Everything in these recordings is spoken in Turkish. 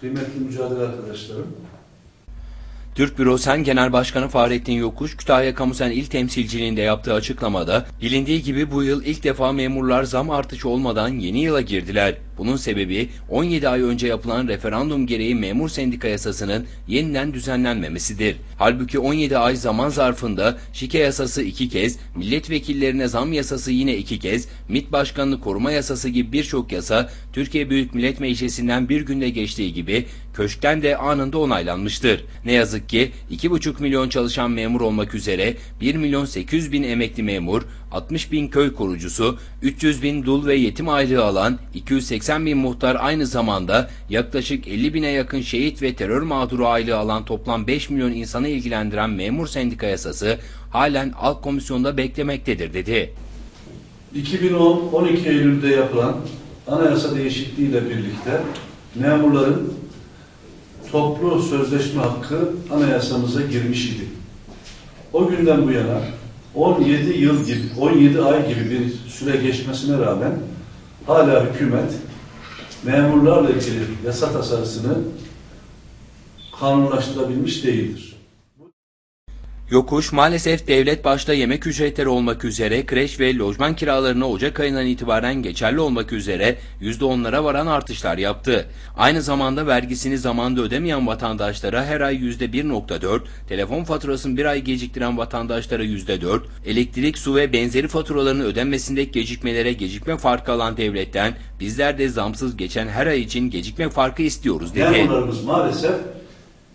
kıymetli mücadele arkadaşlarım. Türk Bürosen Genel Başkanı Fahrettin Yokuş, Kütahya Kamusen İl Temsilciliğinde yaptığı açıklamada, bilindiği gibi bu yıl ilk defa memurlar zam artışı olmadan yeni yıla girdiler. Bunun sebebi 17 ay önce yapılan referandum gereği memur sendika yasasının yeniden düzenlenmemesidir. Halbuki 17 ay zaman zarfında şike yasası iki kez, milletvekillerine zam yasası yine iki kez, MİT Başkanlığı koruma yasası gibi birçok yasa Türkiye Büyük Millet Meclisi'nden bir günde geçtiği gibi köşkten de anında onaylanmıştır. Ne yazık ki 2,5 milyon çalışan memur olmak üzere 1 milyon 800 bin emekli memur, 60 bin köy korucusu, 300 bin dul ve yetim aylığı alan 280 bin muhtar aynı zamanda yaklaşık 50 bine yakın şehit ve terör mağduru aylığı alan toplam 5 milyon insanı ilgilendiren memur sendika yasası halen alt komisyonda beklemektedir dedi. 2010-12 Eylül'de yapılan anayasa değişikliğiyle birlikte memurların toplu sözleşme hakkı anayasamıza girmiş idi. O günden bu yana 17 yıl gibi, 17 ay gibi bir süre geçmesine rağmen hala hükümet memurlarla ilgili yasa tasarısını kanunlaştırabilmiş değildir. Yokuş maalesef devlet başta yemek ücretleri olmak üzere kreş ve lojman kiralarına Ocak ayından itibaren geçerli olmak üzere %10'lara varan artışlar yaptı. Aynı zamanda vergisini zamanında ödemeyen vatandaşlara her ay %1.4, telefon faturasını bir ay geciktiren vatandaşlara %4, elektrik, su ve benzeri faturalarının ödenmesindeki gecikmelere gecikme farkı alan devletten bizler de zamsız geçen her ay için gecikme farkı istiyoruz dedi. Memurlarımız maalesef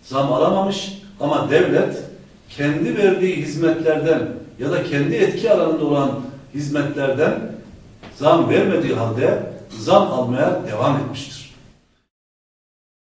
zam alamamış ama devlet kendi verdiği hizmetlerden ya da kendi etki alanında olan hizmetlerden zam vermediği halde zam almaya devam etmiştir.